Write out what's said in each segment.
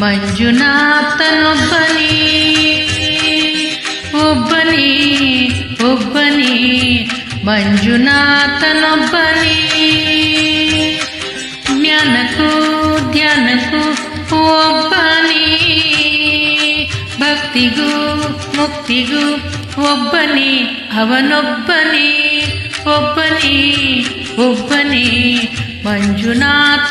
ಮಂಜುನಾಥನೊಬ್ಬನೇ ಒಬ್ಬನೇ ಒಬ್ಬನೇ ಮಂಜುನಾಥನೊಬ್ಬನೇ. ಜ್ಞಾನಕ್ಕೂ ಧ್ಯಾನಕ್ಕೂ ಒಬ್ಬನೇ ಭಕ್ತಿಗೂ ಮುಕ್ತಿಗೂ ಒಬ್ಬನೇ ಅವನೊಬ್ಬನೇ ಒಬ್ಬನೇ ಒಬ್ಬನೇ ಮಂಜುನಾಥನೊಬ್ಬನೇ.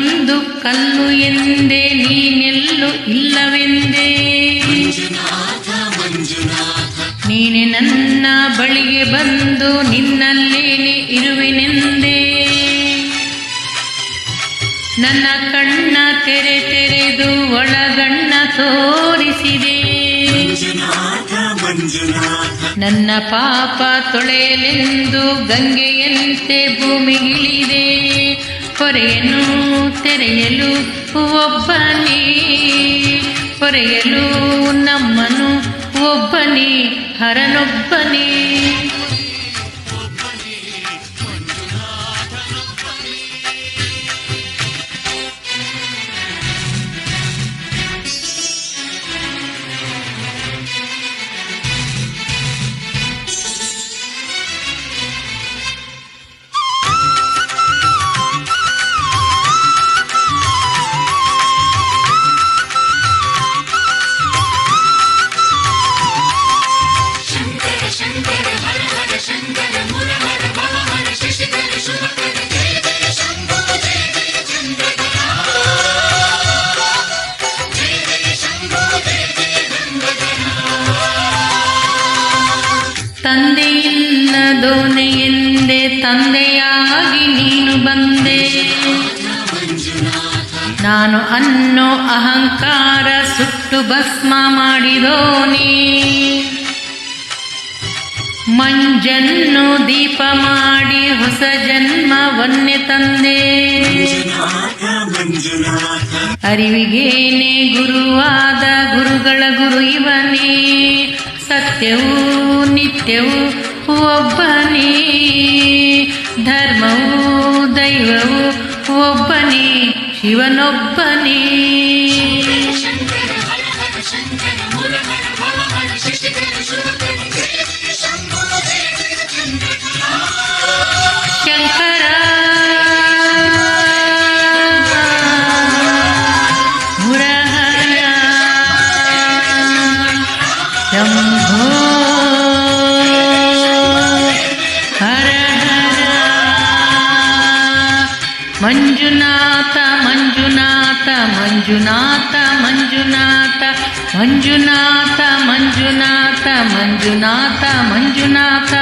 ನೀನೊಂದು ಕಲ್ಲು ಎಂದೇ ನೀನೆಲ್ಲು ಇಲ್ಲವೆಂದೇ? ನೀನೆ ನನ್ನ ಬಳಿಗೆ ಬಂದು ನಿನ್ನಲ್ಲೇನೆ ಇರುವೆನೆಂದೇ? ನನ್ನ ಕಣ್ಣ ತೆರೆ ತೆರೆದು ಒಳಗಣ್ಣ ತೋರಿಸಿದೆ. ನನ್ನ ಪಾಪ ತೊಳೆಯಲೆಂದು ಗಂಗೆಯಂತೆ ಭೂಮಿಗಿಳಿದೆ ಹೊರೆಯನು ತೆರೆಯಲು ಒಬ್ಬನೇ ಹೊರೆಯಲು ನಮ್ಮನು ಒಬ್ಬನೇ ಹರನೊಬ್ಬನೇ ಎಂದೆ ತಂದೆಯಾಗಿ ನೀನು ಬಂದೆ. ನಾನು ಅನ್ನೋ ಅಹಂಕಾರ ಸುಟ್ಟು ಭಸ್ಮ ಮಾಡಿದೋನಿ ಮಂಜನ್ನು ದೀಪ ಮಾಡಿ ಹೊಸ ಜನ್ಮವನ್ನೇ ತಂದೆ. ಅರಿವಿಗೇನೆ ಗುರುವಾದ ಗುರುಗಳ ಗುರು ಇವನೇ. ಸತ್ಯವೂ ನಿತ್ಯವೂ ಒಬ್ಬನೇ ಧರ್ಮವೂ ದೈವವೂ ಒಬ್ಬನೇ ಶಿವನೊಬ್ಬನೇ ಶಂಕರ ಹರ ಹರ मञ्जुनाथ मञ्जुनाथ मञ्जुनाथ मञ्जुनाथ मञ्जुनाथ मञ्जुनाथ मञ्जुनाथ मञ्जुनाथ